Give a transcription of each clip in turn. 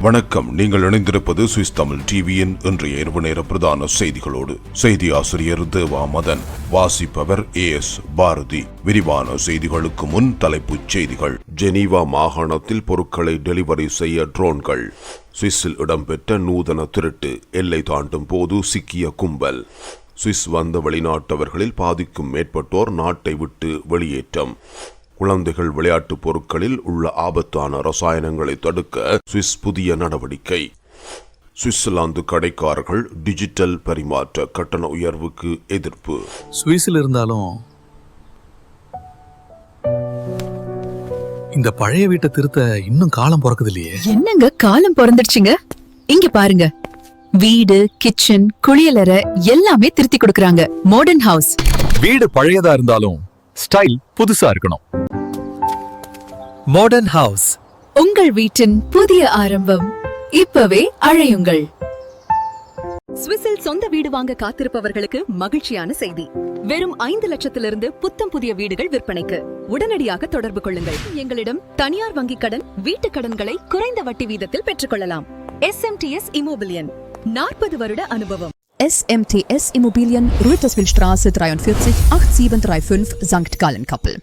வணக்கம். நீங்கள் இணைந்திருப்பது சுவிஸ் தமிழ் டிவியின் இன்றைய இரவு நேர பிரதான செய்திகளோடு. செய்தி ஆசிரியர் தேவா மதன் வாசிப்பவர் ஏ எஸ் பாரதி. விரிவான செய்திகளுக்கு முன் தலைப்புச் செய்திகள். ஜெனீவா மாகாணத்தில் பொருட்களை டெலிவரி செய்ய ட்ரோன்கள். சுவிஸில் இடம்பெற்ற நூதன திருட்டு எல்லை தாண்டும் போது சிக்கிய கும்பல். சுவிஸ் வந்த வெளிநாட்டவர்களில் பாதிக்கும் மேற்பட்டோர் நாட்டை விட்டு வெளியேற்றம். குழந்தைகள் விளையாட்டுப் பொருட்களில் உள்ள ஆபத்தான ரசாயனங்களை தடுக்க சுவிஸ் புதிய நடவடிக்கை. சுவிட்சர்லாந்து கடைக்காரர்கள் டிஜிட்டல் பரிமாற்ற கட்டண உயர்வுக்கு எதிர்ப்பு. சுவிஸில் இருந்தாலும் இந்த பழைய வீட்டை திருத்த இன்னும் காலம் பிறக்குது இல்லையே என்னங்க காலம் பிறந்துடுச்சுங்க? இங்க பாருங்க. வீடு கிச்சன் குளியலறை எல்லாமே திருத்தி கொடுக்கறாங்க. மாடர்ன் ஹவுஸ் வீடு பழையதா இருந்தாலும் ஸ்டைல் புதுசா இருக்கணும். மாடர்ன் ஹவுஸ் உங்கள் வீட்டின் புதிய ஆரம்பம் இப்பவே அழையுங்கள். சுவிஸில் சொந்த வீடு வாங்க காத்திருப்பவர்களுக்கு மகிழ்ச்சியான செய்தி. வெறும் ஐந்து லட்சத்திலிருந்து புத்தம் புதிய வீடுகள் விற்பனைக்கு. உடனடியாக தொடர்பு கொள்ளுங்கள். எங்களிடம் தனியார் வங்கிக் கடன் வீட்டுக் கடன்களை குறைந்த வட்டி வீதத்தில் பெற்றுக்கொள்ளலாம். எஸ்எம்டிஎஸ் இமோபிலியன் நாற்பது வருட அனுபவம். SMTS Immobilien, Rüterswillstraße 43 8735 St. Gallen-Kappel.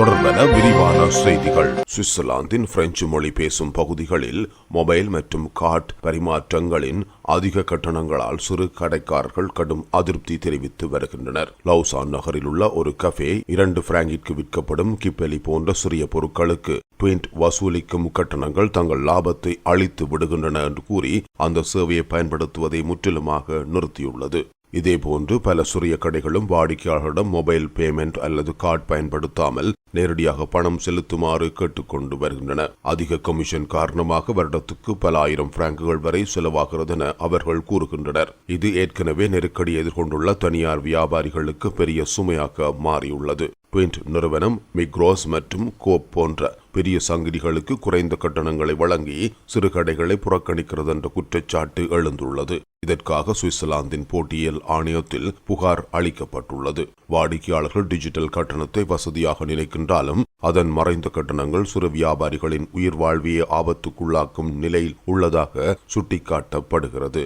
தொடர்பென விரிவான செய்திகள். சுவிட்சர்லாந்தின் பிரெஞ்சு மொழி பேசும் பகுதிகளில் மொபைல் மற்றும் கார்ட் பரிமாற்றங்களின் அதிக கட்டணங்களால் சிறு கடைக்காரர்கள் கடும் அதிருப்தி தெரிவித்து வருகின்றனர். லவுசான் நகரில் உள்ள ஒரு கஃபே இரண்டு பிராங்கிற்கு விற்கப்படும் கிப்பெலி போன்ற சிறிய பொருட்களுக்கு ட்விண்ட் வசூலிக்கும் கட்டணங்கள் தங்கள் லாபத்தை அழித்து விடுகின்றன என்று கூறி அந்த சேவையை பயன்படுத்துவதை முற்றிலுமாக நிறுத்தியுள்ளது. இதேபோன்று பல சிறிய கடைகளும் வாடிக்கையாளர்களிடம் மொபைல் பேமெண்ட் அல்லது கார்டு பயன்படுத்தாமல் நேரடியாக பணம் செலுத்துமாறு கேட்டுக்கொண்டு வருகின்றன. அதிக கமிஷன் காரணமாக வருடத்துக்கு பல ஆயிரம் பிராங்குகள் வரை செலவாகிறது என அவர்கள் கூறுகின்றனர். இது ஏற்கனவே நெருக்கடி எதிர்கொண்டுள்ள தனியார் வியாபாரிகளுக்கு பெரிய சுமையாக மாறியுள்ளது. பிரிண்ட் நிறுவனம் மிக்ரோஸ் மற்றும் கோப் போன்ற பெரிய சங்கிலிகளுக்கு குறைந்த கட்டணங்களை வழங்கி சிறு கடைகளை புறக்கணிக்கிறது என்ற குற்றச்சாட்டு எழுந்துள்ளது. இதற்காக சுவிட்சர்லாந்தின் போட்டியியல் ஆணையத்தில் புகார் அளிக்கப்பட்டுள்ளது. வாடிக்கையாளர்கள் டிஜிட்டல் கட்டணத்தை வசதியாக நினைக்கின்றாலும் அதன் மறைந்த கட்டணங்கள் சிறு வியாபாரிகளின் உயிர் வாழ்வியை ஆபத்துக்குள்ளாக்கும் நிலையில் உள்ளதாக சுட்டிக்காட்டப்படுகிறது.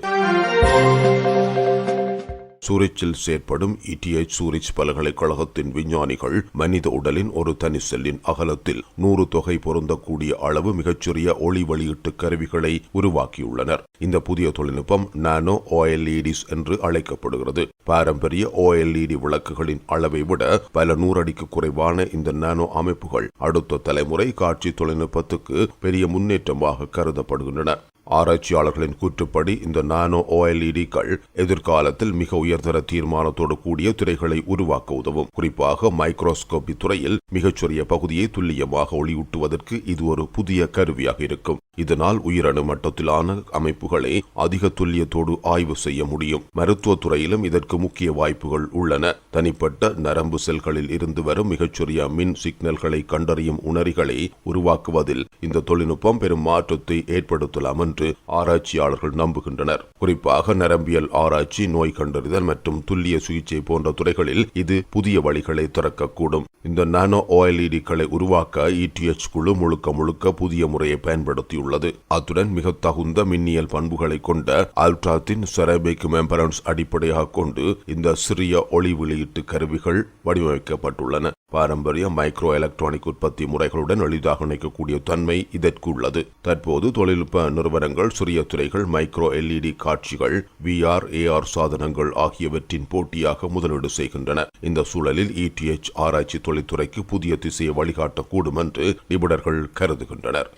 சூரிச்சில் செயற்படும் இடிஎச் சூரிச் பல்கலைக்கழகத்தின் விஞ்ஞானிகள் மனித உடலின் ஒரு தனி செல்லின் அகலத்தில் நூறு தொகை பொருந்தக்கூடிய அளவு மிகச்சிறிய ஒளி வெளியீட்டு கருவிகளை உருவாக்கியுள்ளனர். இந்த புதிய தொழில்நுட்பம் நானோ ஓஎல்இடிஸ் என்று அழைக்கப்படுகிறது. பாரம்பரிய ஓஎல்இடி விளக்குகளின் அளவை விட பல நூறடிக்கு குறைவான இந்த நானோ அமைப்புகள் அடுத்த தலைமுறை காட்சி தொழில்நுட்பத்துக்கு பெரிய முன்னேற்றமாக கருதப்படுகின்றன. ஆராய்ச்சியாளர்களின் கூற்றுப்படி இந்த நானோ ஓஎல்இடிக்கள் எதிர்காலத்தில் மிக உயர்தர தீர்மானத்தோடு கூடிய திரைகளை உருவாக்க உதவும். குறிப்பாக மைக்ரோஸ்கோபி துறையில் மிகச்சிறிய பகுதியை துல்லியமாக ஒளியூட்டுவதற்கு இது ஒரு புதிய கருவியாக இருக்கும். இதனால் உயிரணு மட்டத்திலான அமைப்புகளை அதிக துல்லியத்தோடு ஆய்வு செய்ய முடியும். மருத்துவ துறையிலும் இதற்கு முக்கிய வாய்ப்புகள் உள்ளன. தனிப்பட்ட நரம்பு செல்களில் இருந்து வரும் மிகச்சிறிய மின் சிக்னல்களை கண்டறியும் உணரிகளை உருவாக்குவதில் இந்த தொழில்நுட்பம் பெரும் மாற்றத்தை ஏற்படுத்தலாம் என்று ஆராய்ச்சியாளர்கள் நம்புகின்றனர். குறிப்பாக நரம்பியல் ஆராய்ச்சி நோய் கண்டறிதல் மற்றும் துல்லிய சிகிச்சை போன்ற துறைகளில் இது புதிய வழிகளை திறக்கக்கூடும். இந்த நானோ ஓஎல்இடிக்களை உருவாக்க இடிஎச் குழு முழுக்க முழுக்க புதிய முறையை பயன்படுத்தியுள்ளது. அத்துடன் மிக தகுந்த மின்னியல் பண்புகளை கொண்ட அல்ட்ராத்தின் செரபிக் மெம்பரன்ஸ் அடிப்படையாக கொண்டு இந்த சிறிய ஒளி வெளியீட்டு கருவிகள் வடிவமைக்கப்பட்டுள்ளன. பாரம்பரிய மைக்ரோ எலக்ட்ரானிக் உற்பத்தி முறைகளுடன் எளிதாக இணைக்கக்கூடிய தன்மை இதற்கு உள்ளது தற்போது தொழில்நுட்ப நிறுவனங்கள் சிறிய துறைகள் மைக்ரோ எல்இடி காட்சிகள் விஆர் ஏஆர் சாதனங்கள் ஆகியவற்றின் போட்டியாக முதலீடு செய்கின்றன. இந்த சூழலில் இடிஎச் ஆராய்ச்சி தொழில்துறைக்கு புதிய திசையை வழிகாட்டக்கூடும் என்று நிபுணர்கள் கருதுகின்றனர்.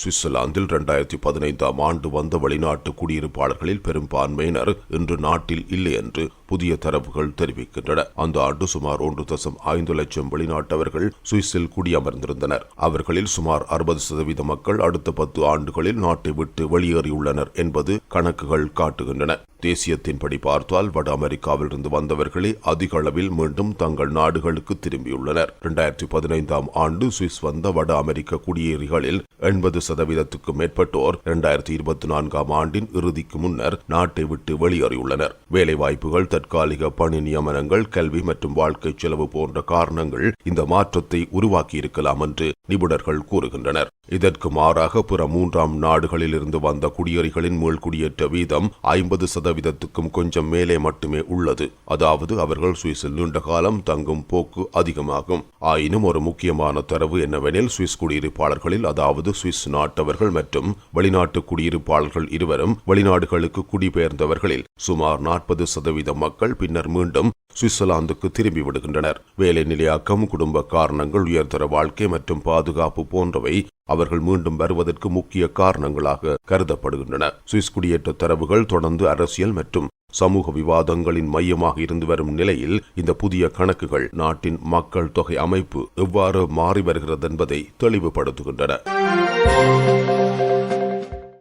சுவிட்சர்லாந்தில் இரண்டாயிரத்தி பதினைந்தாம் ஆண்டு வந்த வெளிநாட்டு குடியிருப்பாளர்களில் பெரும்பான்மையினர் இன்று நாட்டில் இல்லை என்று புதிய தரவுகள் தெரிவிக்கின்றன. அந்த ஆண்டு சுமார் ஒன்று தசம் ஐந்து லட்சம் வெளிநாட்டவர்கள் சுவிஸில் குடியமர்ந்திருந்தனர். அவர்களில் சுமார் அறுபது சதவீத மக்கள் அடுத்த பத்து ஆண்டுகளில் நாட்டை விட்டு வெளியேறியுள்ளனர் என்பது கணக்குகள் காட்டுகின்றன. தேசியத்தின்படி பார்த்தால் வட அமெரிக்காவிலிருந்து வந்தவர்களே அதிக அளவில் மீண்டும் தங்கள் நாடுகளுக்கு திரும்பியுள்ளனர். இரண்டாயிரத்தி பதினைந்தாம் ஆண்டு சுவிஸ் வந்த வட அமெரிக்க குடியேறிகளில் எண்பது சதவீதத்துக்கும் மேற்பட்டோர் இரண்டாயிரத்தி இருபத்தி நான்காம் ஆண்டின் இறுதிக்கு முன்னர் நாட்டை விட்டு வெளியேறியுள்ளனர். வேலைவாய்ப்புகள் தற்காலிக பணி நியமனங்கள் கல்வி மற்றும் வாழ்க்கை செலவு போன்ற காரணங்கள் இந்த மாற்றத்தை உருவாக்கியிருக்கலாம் என்று நிபுணர்கள் கூறுகின்றனர். இதற்கு மாறாக பிற மூன்றாம் நாடுகளில் இருந்து வந்த குடியேறிகளின் மீள்குடியேற்ற வீதம் ஐம்பது சதவீதத்துக்கும் கொஞ்சம் மேலே மட்டுமே உள்ளது. அதாவது அவர்கள் சுவிஸில் நீண்ட காலம் தங்கும் போக்கு அதிகமாகும். ஆயினும் ஒரு முக்கியமான தரவு என்னவெனில் சுவிஸ் குடியிருப்பாளர்களில் அதாவது சுவிஸ் நாட்டவர்கள் மற்றும் வெளிநாட்டு குடியிருப்பாளர்கள் இருவரும் வெளிநாடுகளுக்கு குடிபெயர்ந்தவர்களில் சுமார் நாற்பது சதவீத மக்கள் பின்னர் மீண்டும் சுவிட்சர்லாந்துக்கு திரும்பி விடுகின்றனர். வேலை நிலையாக்கம் குடும்ப காரணங்கள் உயர்தர வாழ்க்கை மற்றும் பாதுகாப்பு போன்றவை அவர்கள் மீண்டும் வருவதற்கு முக்கிய காரணங்களாக கருதப்படுகின்றன. சுவிஸ் குடியேற்ற தரவுகள் தொடர்ந்து அரசியல் மற்றும் சமூக விவாதங்களின் மையமாக இருந்து வரும் நிலையில் இந்த புதிய கணக்குகள் நாட்டின் மக்கள் தொகை அமைப்பு எவ்வாறு மாறி வருகிறது என்பதை தெளிவுபடுத்துகின்றன.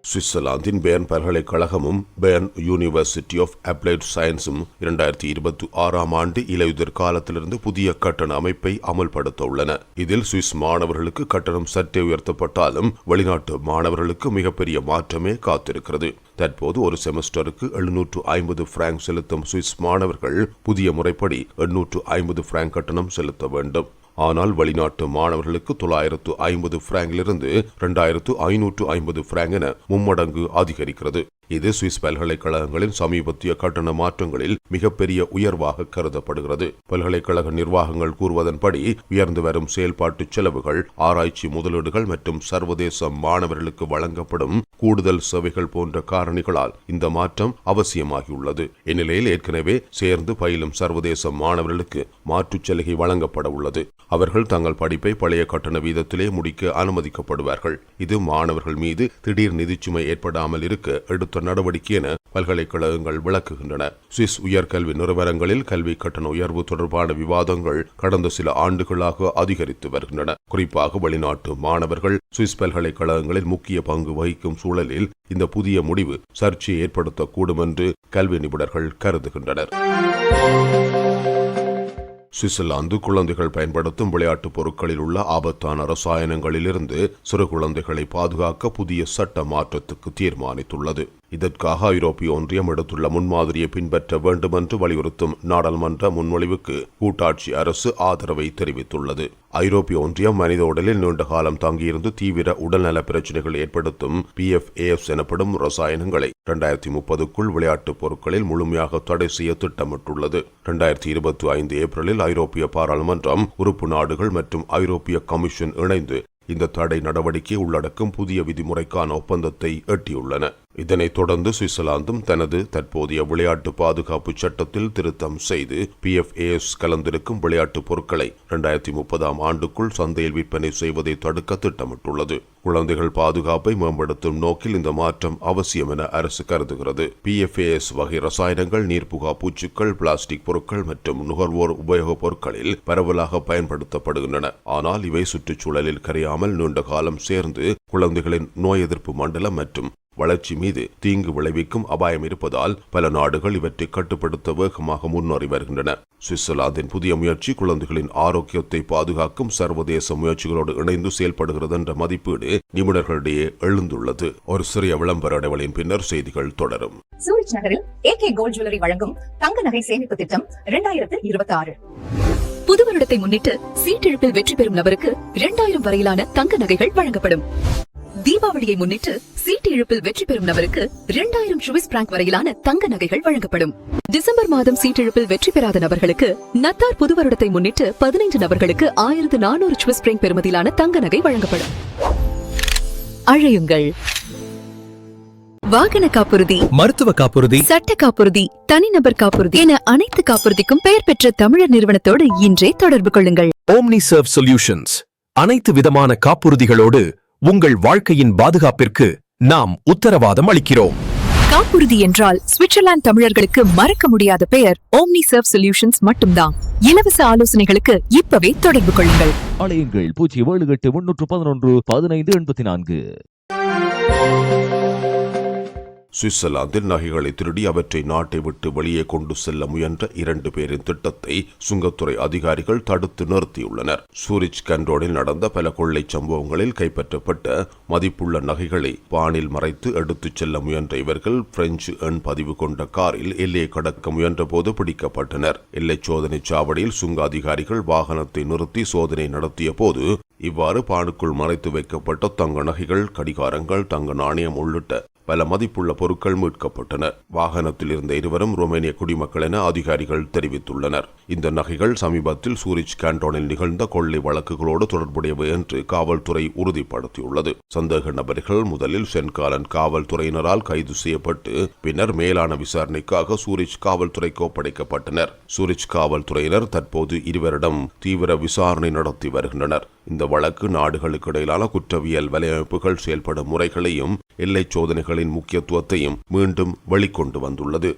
சுவிட்சர்லாந்தின் பேர்ன் பல்கலைக்கழகமும் பேர்ன் யூனிவர்சிட்டி ஆஃப் அப்ளைட் சயின்ஸும் இரண்டாயிரத்தி இருபத்தி ஆறாம் ஆண்டு இலையுதிர் காலத்திலிருந்து புதிய கட்டண அமைப்பை அமல்படுத்த உள்ளன இதில் சுவிஸ் மாணவர்களுக்கு கட்டணம் சற்றே உயர்த்தப்பட்டாலும் வெளிநாட்டு மாணவர்களுக்கு மிகப்பெரிய மாற்றமே காத்திருக்கிறது. தற்போது ஒரு செமஸ்டருக்கு எழுநூற்று ஐம்பது பிராங்க் செலுத்தும் சுவிஸ் மாணவர்கள் புதிய முறைப்படி எண்ணூற்று ஐம்பது பிராங்க் கட்டணம் செலுத்த வேண்டும். ஆனால் வெளிநாட்டு மாணவர்களுக்கு தொள்ளாயிரத்து ஐம்பது பிராங்கிலிருந்து இரண்டாயிரத்து ஐநூற்று ஐம்பது பிராங்க் என மும்மடங்கு அதிகரிக்கிறது. இது சுவிஸ் பல்கலைக்கழகங்களின் சமீபத்திய கட்டண மாற்றங்களில் மிகப்பெரிய உயர்வாக கருதப்படுகிறது. பல்கலைக்கழக நிர்வாகங்கள் கூறுவதன்படி உயர்ந்து வரும் செயல்பாட்டு செலவுகள் ஆராய்ச்சி முதலீடுகள் மற்றும் சர்வதேச மாணவர்களுக்கு வழங்கப்படும் கூடுதல் சேவைகள் போன்ற காரணிகளால் இந்த மாற்றம் அவசியமாகியுள்ளது. இந்நிலையில் ஏற்கனவே சேர்ந்து பயிலும் சர்வதேச மாணவர்களுக்கு மாற்றுச் சலுகை வழங்கப்பட உள்ளது. அவர்கள் தங்கள் படிப்பை பழைய கட்டண வீதத்திலே முடிக்க அனுமதிக்கப்படுவார்கள். இது மாணவர்கள் மீது திடீர் நிதிச்சுமை ஏற்படாமல் இருக்க எடுத்த நடவடிக்கை என பல்கலைக்கழகங்கள் விளக்குகின்றன. சுவிஸ் உயர்கல்வி நிறுவனங்களில் கல்வி கட்டண உயர்வு தொடர்பான விவாதங்கள் கடந்த சில ஆண்டுகளாக அதிகரித்து வருகின்றன. குறிப்பாக வெளிநாட்டு மாணவர்கள் சுவிஸ் பல்கலைக்கழகங்களில் முக்கிய பங்கு வகிக்கும் சூழலில் இந்த புதிய முடிவு சர்ச்சையை ஏற்படுத்தக்கூடும் என்று கல்வி நிபுணர்கள் கருதுகின்றனர். சுவிட்சர்லாந்து குழந்தைகள் பயன்படுத்தும் விளையாட்டுப் பொருட்களில் உள்ள ஆபத்தான ரசாயனங்களிலிருந்து சிறு குழந்தைகளை பாதுகாக்க புதிய சட்ட மாற்றத்துக்கு தீர்மானித்துள்ளது. இதற்காக ஐரோப்பிய ஒன்றியம் எடுத்துள்ள முன்மாதிரியை பின்பற்ற வேண்டும் என்று வலியுறுத்தும் நாடாளுமன்ற முன்மொழிவுக்கு கூட்டாட்சி அரசு ஆதரவை தெரிவித்துள்ளது. ஐரோப்பிய ஒன்றியம் மனித உடலில் நீண்ட காலம் தங்கியிருந்து தீவிர உடல்நல பிரச்சினைகள் ஏற்படுத்தும் பிஎஃப்ஏஎஸ் எனப்படும் ரசாயனங்களை இரண்டாயிரத்தி முப்பதுக்குள் விளையாட்டுப் பொருட்களில் முழுமையாக தடை செய்ய திட்டமிட்டுள்ளது. இரண்டாயிரத்தி இருபத்தி ஐந்து ஏப்ரலில் ஐரோப்பிய பாராளுமன்றம் உறுப்பு நாடுகள் மற்றும் ஐரோப்பிய கமிஷன் இணைந்து இந்த தடை நடவடிக்கை உள்ளடக்கும் புதிய விதிமுறைக்கான ஒப்பந்தத்தை எட்டியுள்ளன. இதனைத் தொடர்ந்து சுவிட்சர்லாந்தும் தனது தற்போதைய விளையாட்டு பாதுகாப்பு சட்டத்தில் திருத்தம் செய்து பிஎஃப்ஏஎஸ் கலந்திருக்கும் விளையாட்டுப் பொருட்களை இரண்டாயிரத்தி முப்பதாம் ஆண்டுக்குள் சந்தையில் விற்பனை செய்வதை தடுக்க திட்டமிட்டுள்ளது. குழந்தைகள் பாதுகாப்பை மேம்படுத்தும் நோக்கில் இந்த மாற்றம் அவசியம் என அரசு கருதுகிறது. பிஎஃப்ஏஎஸ் வகை ரசாயனங்கள் நீர்ப்புகா பூச்சுக்கள் பிளாஸ்டிக் பொருட்கள் மற்றும் நுகர்வோர் உபயோகப் பொருட்களில் பரவலாக பயன்படுத்தப்படுகின்றன. ஆனால் இவை சுற்றுச்சூழலில் கரையாமல் நீண்ட காலம் சேர்ந்து குழந்தைகளின் நோய் எதிர்ப்பு மண்டலம் மற்றும் வளர்ச்சி மீது தீங்கு விளைவிக்கும் அபாயம் இருப்பதால் பல நாடுகள் இவற்றை கட்டுப்படுத்த வேகமாக முன்னேறி வருகின்றன. சுவிட்சர்லாந்தின் புதிய முயற்சி குழந்தைகளின் ஆரோக்கியத்தை பாதுகாக்கும் சர்வதேச முயற்சிகளோடு இணைந்து செயல்படுகிறது என்ற மதிப்பீடு நிபுணர்களிடையே எழுந்துள்ளது. ஒரு சிறிய விளம்பர இடைவெளியின் பின்னர் செய்திகள் தொடரும். சூரிச் நகரில் ஏகே கோல்ட் ஜுவல்லரி வழங்கும் தங்க நகை சேமிப்பு திட்டம் இரண்டாயிரத்து இருபத்தி ஆறு புது வருடத்தை முன்னிட்டு சீட்டெழுப்பில் வெற்றி பெறும் நபருக்கு இரண்டாயிரம் வரையிலான தங்க நகைகள் வழங்கப்படும். தீபாவளியை முன்னிட்டு சீட்டு இழுப்பில் வெற்றி பெறும் நபருக்கு இரண்டாயிரம் சுவிஸ் பிராங்க் வரையிலான தங்க நகைகள் வழங்கப்படும். டிசம்பர் மாதம் சீட்டிழப்பில் வெற்றி பெறாத நபர்களுக்கு நத்தார் புது வருடத்தை முன்னிட்டு பதினைந்து நபர்களுக்கு ஆயிரத்து நானூறு சுவிஸ் பிராங்க் பெறுமதியிலான தங்க நகை வழங்கப்படும். அழையுங்கள். வாகன காப்புறுதி மருத்துவ காப்புறுதி சட்ட காப்புறுதி தனிநபர் காப்புறுதி என அனைத்து காப்புறுதிக்கும் பெயர் பெற்ற தமிழர் நிறுவனத்தோடு இன்றே தொடர்பு கொள்ளுங்கள். ஓம்னி சர்வ் சொல்யூஷன்ஸ் அனைத்து விதமான காப்புறுதிகளோடு உங்கள் வாழ்க்கையின் பாதுகாப்பிற்கு நாம் உத்தரவாதம் அளிக்கிறோம். காப்புறுதி என்றால் சுவிட்சர்லாந்து தமிழர்களுக்கு மறக்க முடியாத பெயர் ஓம்னி சர்வ் சொல்யூஷன்ஸ் மட்டும்தான். இலவச ஆலோசனைகளுக்கு இப்பவே தொடர்பு கொள்ளுங்கள். அலையுங்கள் பூஜ்ஜியம் ஏழு எட்டு முன்னூற்று பதினொன்று பதினைந்து எண்பத்தி நான்கு. சுவிட்சர்லாந்தில் நகைகளை திருடி அவற்றை நாட்டை விட்டு வெளியே கொண்டு செல்ல முயன்ற இரண்டு பேரின் திட்டத்தை சுங்கத்துறை அதிகாரிகள் தடுத்து நிறுத்தியுள்ளனர். சூரிச் கண்டோனில் நடந்த பல கொள்ளை சம்பவங்களில் கைப்பற்றப்பட்ட மதிப்புள்ள நகைகளை பானில் மறைத்து எடுத்துச் செல்ல முயன்ற இவர்கள் பிரெஞ்சு எண் பதிவு கொண்ட காரில் எல்லையை கடக்க முயன்றபோது பிடிக்கப்பட்டனர். எல்லை சோதனை சாவடியில் சுங்க அதிகாரிகள் வாகனத்தை நிறுத்தி சோதனை நடத்திய போது இவ்வாறு பானுக்குள் மறைத்து வைக்கப்பட்ட தங்க நகைகள் கடிகாரங்கள் தங்க நாணயம் உள்ளிட்ட பல மதிப்புள்ள பொருட்கள் மீட்கப்பட்டன. வாகனத்தில் இருந்த இருவரும் ரோமேனிய குடிமக்கள் என அதிகாரிகள் தெரிவித்துள்ளனர். இந்த நகைகள் சமீபத்தில் சூரிச் கேண்டோனில் நிகழ்ந்த கொள்ளை வழக்குகளோடு தொடர்புடையவை என்று காவல்துறை உறுதிப்படுத்தியுள்ளது. சந்தேக நபர்கள் முதலில் சென்காலன் காவல்துறையினரால் கைது செய்யப்பட்டு பின்னர் மேலான விசாரணைக்காக சூரிச் காவல்துறைக்கு ஒப்படைக்கப்பட்டனர். சூரிச் காவல்துறையினர் தற்போது இருவரிடம் தீவிர விசாரணை நடத்தி வருகின்றனர். இந்த வழக்கு நாடுகளுக்கு இடையிலான குற்றவியல் வலையமைப்புகள் செயல்படும் முறைகளையும் எல்லைச் சோதனைகளின் முக்கியத்துவத்தையும் மீண்டும் வெளிக்கொண்டு வந்துள்ளது.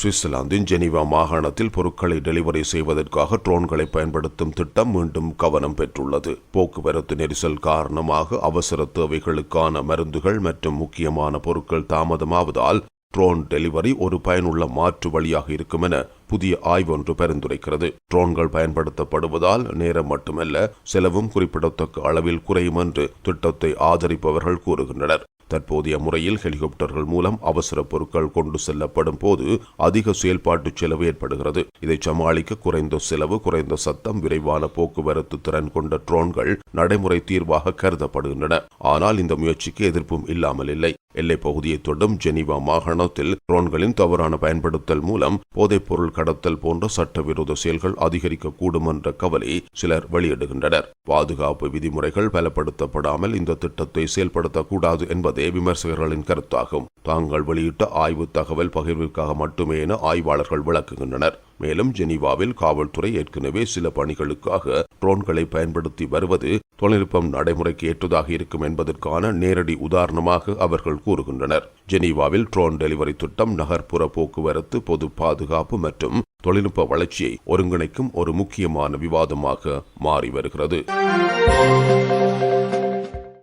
சுவிட்சர்லாந்தின் ஜெனீவா மாகாணத்தில் பொருட்களை டெலிவரி செய்வதற்காக ட்ரோன்களை பயன்படுத்தும் திட்டம் மீண்டும் கவனம் பெற்றுள்ளது. போக்குவரத்து நெரிசல் காரணமாக அவசர தேவைகளுக்கான மருந்துகள் மற்றும் முக்கியமான பொருட்கள் தாமதமாவதால் ட்ரோன் டெலிவரி ஒரு பயனுள்ள மாற்று வழியாக இருக்கும் என புதிய ஆய்வொன்று பரிந்துரைக்கிறது. ட்ரோன்கள் பயன்படுத்தப்படுவதால் நேரம் மட்டுமல்ல செலவும் குறிப்பிடத்தக்க அளவில் குறையும் என்று திட்டத்தை ஆதரிப்பவர்கள் கூறுகின்றனர். தற்போதைய முறையில் ஹெலிகாப்டர்கள் மூலம் அவசர பொருட்கள் கொண்டு செல்லப்படும் போது அதிக செயல்பாட்டு செலவு ஏற்படுகிறது. இதை சமாளிக்க குறைந்த செலவு குறைந்த சத்தம் விரைவான போக்குவரத்து திறன் கொண்ட ட்ரோன்கள் நடைமுறை தீர்வாக கருதப்படுகின்றன. ஆனால் இந்த முயற்சிக்கு எதிர்ப்பும் இல்லாமல் இல்லை. எல்லைப் பகுதியை தொடும் ஜெனீவா மாகாணத்தில் ட்ரோன்களின் தவறான பயன்படுத்தல் மூலம் போதைப்பொருள் கடத்தல் போன்ற சட்டவிரோத செயல்கள் அதிகரிக்கக்கூடும் என்ற கவலை சிலர் வெளியிடுகின்றனர். பாதுகாப்பு விதிமுறைகள் பலப்படுத்தப்படாமல் இந்த திட்டத்தை செயல்படுத்தக்கூடாது என்பதே விமர்சகர்களின் கருத்தாகும். தாங்கள் வெளியிட்ட ஆய்வு தகவல் பகிர்விற்காக மட்டுமே என ஆய்வாளர்கள் விளக்குகின்றனர். மேலும் ஜெனீவாவில் காவல்துறை ஏற்கனவே சில பணிகளுக்காக ட்ரோன்களை பயன்படுத்தி வருவது தொழில்நுட்பம் நடைமுறைக்கு ஏற்றதாக இருக்கும் என்பதற்கான நேரடி உதாரணமாக அவர்கள் கூறுகின்றனர். ஜெனீவாவில் ட்ரோன் டெலிவரி திட்டம் நகர்ப்புற போக்குவரத்து பொது பாதுகாப்பு மற்றும் தொழில்நுட்ப வளர்ச்சியை ஒருங்கிணைக்கும் ஒரு முக்கியமான விவாதமாக மாறி வருகிறது.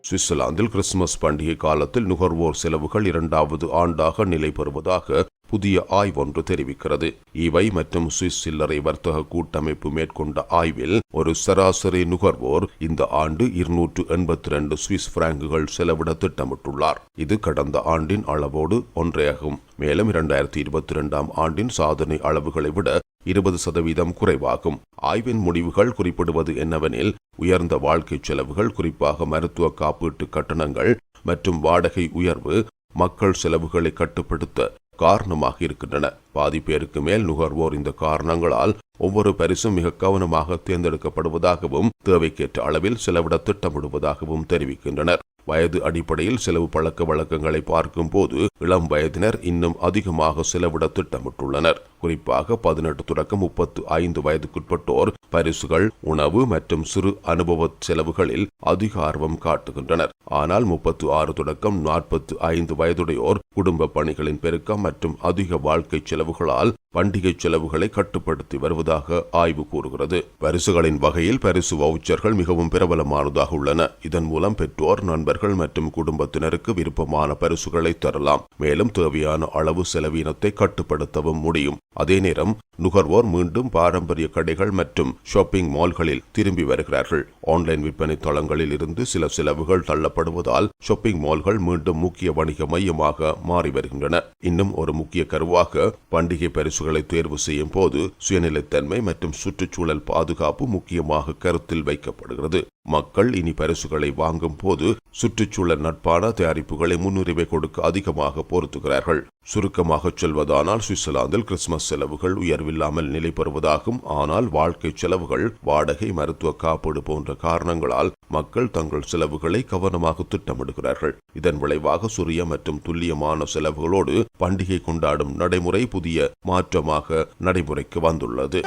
சுவிட்சர்லாந்தில் கிறிஸ்துமஸ் பண்டிகை காலத்தில் நுகர்வோர் செலவுகள் இரண்டாவது ஆண்டாக நிலை பெறுவதாக புதிய ஆய்வொன்று தெரிவிக்கிறது. இவை மற்றும் சுவிஸ் சில்லறை வர்த்தக கூட்டமைப்பு மேற்கொண்ட ஆய்வில் ஒரு சராசரி நுகர்வோர் இந்த ஆண்டு இருநூற்று எண்பத்தி ரெண்டு சுவிஸ் பிராங்குகள் செலவிட திட்டமிட்டுள்ளார். இது கடந்த ஆண்டின் அளவோடு ஒன்றையாகும். மேலும் இரண்டாயிரத்தி இருபத்தி இரண்டாம் ஆண்டின் சாதனை அளவுகளை விட இருபது சதவீதம் குறைவாகும். ஆய்வின் முடிவுகள் குறிப்பிடுவது என்னவெனில் உயர்ந்த வாழ்க்கை செலவுகள் குறிப்பாக மருத்துவ காப்பீட்டு கட்டணங்கள் மற்றும் வாடகை உயர்வு மக்கள் செலவுகளை கட்டுப்படுத்த காரணமாக இருக்கின்றன. பாதி பேருக்கு மேல் நுகர்வோர் இந்த காரணங்களால் ஒவ்வொரு பரிசும் மிக கவனமாக தேர்ந்தெடுக்கப்படுவதாகவும் தேவைக்கேற்ற அளவில் செலவிட திட்டமிடுவதாகவும் தெரிவிக்கின்றனர். வயது அடிப்படையில் செலவு பழக்க வழக்கங்களை பார்க்கும்போது இளம் வயதினர் இன்னும் அதிகமாக செலவிட திட்டமிட்டுள்ளனர். குறிப்பாக பதினெட்டு தொடக்கம் முப்பத்து ஐந்து வயதுக்குட்பட்டோர் பரிசுகள் உணவு மற்றும் சிறு அனுபவ செலவுகளில் அதிக ஆர்வம் காட்டுகின்றனர். ஆனால் முப்பத்து ஆறு தொடக்கம் நாற்பத்து ஐந்து வயதுடையோர் குடும்ப பணிகளின் பெருக்கம் மற்றும் அதிக வாழ்க்கை செலவுகளால் பண்டிகை செலவுகளை கட்டுப்படுத்தி வருவதாக ஆய்வு கூறுகிறது. பரிசுகளின் வகையில் பரிசு வவுச்சர்கள் மிகவும் பிரபலமானதாக உள்ளன. இதன் மூலம் பெற்றோர் நண்பர்கள் மற்றும் குடும்பத்தினருக்கு விருப்பமான பரிசுகளை தரலாம். மேலும் தேவையான அளவு செலவினத்தை கட்டுப்படுத்தவும் முடியும். அதே நேரம் நுகர்வோர் மீண்டும் பாரம்பரிய கடைகள் மற்றும் ஷாப்பிங் மால்களில் திரும்பி வருகிறார்கள். ஆன்லைன் விற்பனை தளங்களில் இருந்து சில செலவுகள் தள்ளப்படுவதால் ஷாப்பிங் மால்கள் மீண்டும் முக்கிய வணிக மையமாக மாறி வருகின்றன. இன்னும் ஒரு முக்கிய கருவாக பண்டிகை பரிசுகள் தேர்வு செய்யும் போது சுயநிலைத்தன்மை மற்றும் சுற்றுச்சூழல் பாதுகாப்பு முக்கியமாக கருத்தில் வைக்கப்படுகிறது. மக்கள் இனி பரிசுகளை வாங்கும் போது சுற்றுச்சூழல் நட்பான தயாரிப்புகளை முன்னுரிமை கொடுக்க அதிகமாக பொருத்துகிறார்கள் சுருக்கமாக சொல்வதானால் சுவிட்சர்லாந்தில் கிறிஸ்துமஸ் செலவுகள் உயர்வில்லாமல் நிலை பெறுவதாகும். ஆனால் வாழ்க்கை செலவுகள் வாடகை மருத்துவ காப்பீடு போன்ற காரணங்களால் மக்கள் தங்கள் செலவுகளை கவனமாக திட்டமிடுகிறார்கள். இதன் விளைவாக சுரிய மற்றும் துல்லியமான செலவுகளோடு பண்டிகை கொண்டாடும் நடைமுறை புதிய மாற்றமாக நடைமுறைக்கு வந்துள்ளது.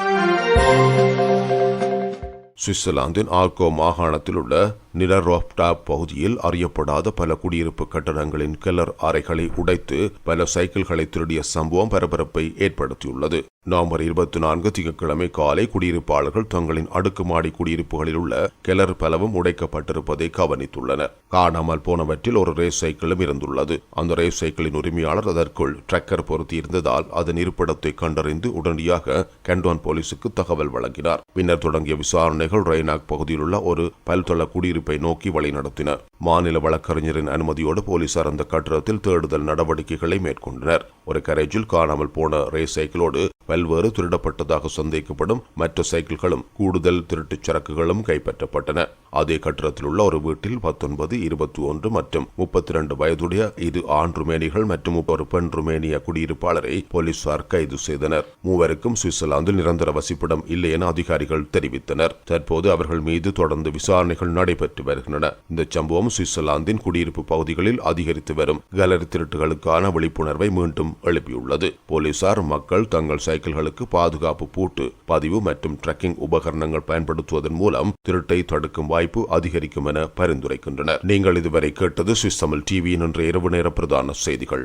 சுவிட்சர்லாந்தின் ஆர்கோ மாகாணத்தில் உள்ள நிலரோப்டா பகுதியில் அறியப்படாத பல குடியிருப்பு கட்டடங்களின் கிளர் அறைகளை உடைத்து பல சைக்கிள்களை திருடிய சம்பவம் பரபரப்பை ஏற்படுத்தியுள்ளது. நவம்பர் இருபத்தி நான்கு திங்கட்கிழமை காலை குடியிருப்பாளர்கள் தங்களின் அடுக்குமாடி குடியிருப்புகளில் உள்ள கிளர் பலவும் உடைக்கப்பட்டிருப்பதை கவனித்துள்ளனர். காணாமல் போனவற்றில் ஒரு ரேஸ் சைக்கிளும் இருந்துள்ளது. அந்த ரேஸ் சைக்கிளின் உரிமையாளர் அதற்குள் ட்ரக்கர் பொருத்தியிருந்ததால் அதன் இருப்பிடத்தை கண்டறிந்து உடனடியாக கண்டோன் போலீசுக்கு தகவல் வழங்கினார். பின்னர் தொடங்கிய விசாரணை படைகள் ரெய்னாக் பகுதியில் உள்ள ஒரு பல்தள குடியிருப்பை நோக்கி வழிநடத்தின மாநில வழக்கறிஞரின் அனுமதியோடு போலீசார் அந்த கட்டிடத்தில் தேடுதல் நடவடிக்கைகளை மேற்கொண்டனர். ஒரு கரேஜில் காணாமல் போன ரே சைக்கிளோடு பல்வேறு திருடப்பட்டதாக சந்தேகிக்கப்படும் மற்ற சைக்கிள்களும் கூடுதல் திருட்டுச் சரக்குகளும் கைப்பற்றப்பட்டன. அதே கட்டிடத்தில் உள்ள ஒரு வீட்டில் பத்தொன்பது இருபத்தி ஒன்று மற்றும் முப்பத்தி இரண்டு வயதுடைய இது ஆண் ருமேனிகள் மற்றும் ஒரு பெண் ருமேனிய குடியிருப்பாளரை போலீசார் கைது செய்தனர். மூவருக்கும் சுவிட்சர்லாந்தில் நிரந்தர வசிப்பிடம் இல்லை என அதிகாரிகள் தெரிவித்தனர். தற்போது அவர்கள் மீது தொடர்ந்து விசாரணைகள் நடைபெற்று வருகின்றன. இந்த சம்பவம் சுவிட்சர்லாந்தின் குடியிருப்பு பகுதிகளில் அதிகரித்து வரும். கலரி திருட்டுகளுக்கான விழிப்புணர்வை மீண்டும் எழுப்பியுள்ளது. போலீசார் மக்கள் தங்கள் சைக்கிள்களுக்கு பாதுகாப்பு பூட்டு பதிவு மற்றும் ட்ரக்கிங் உபகரணங்கள் பயன்படுத்துவதன் மூலம் திருட்டை தடுக்கும் வாய்ப்பு அதிகரிக்கும் என பரிந்துரைக்கின்றனர். நீங்கள் இதுவரை கேட்டது சுவிஸ் தமிழ் டிவியின் இன்றைய இரவு நேர பிரதான செய்திகள்.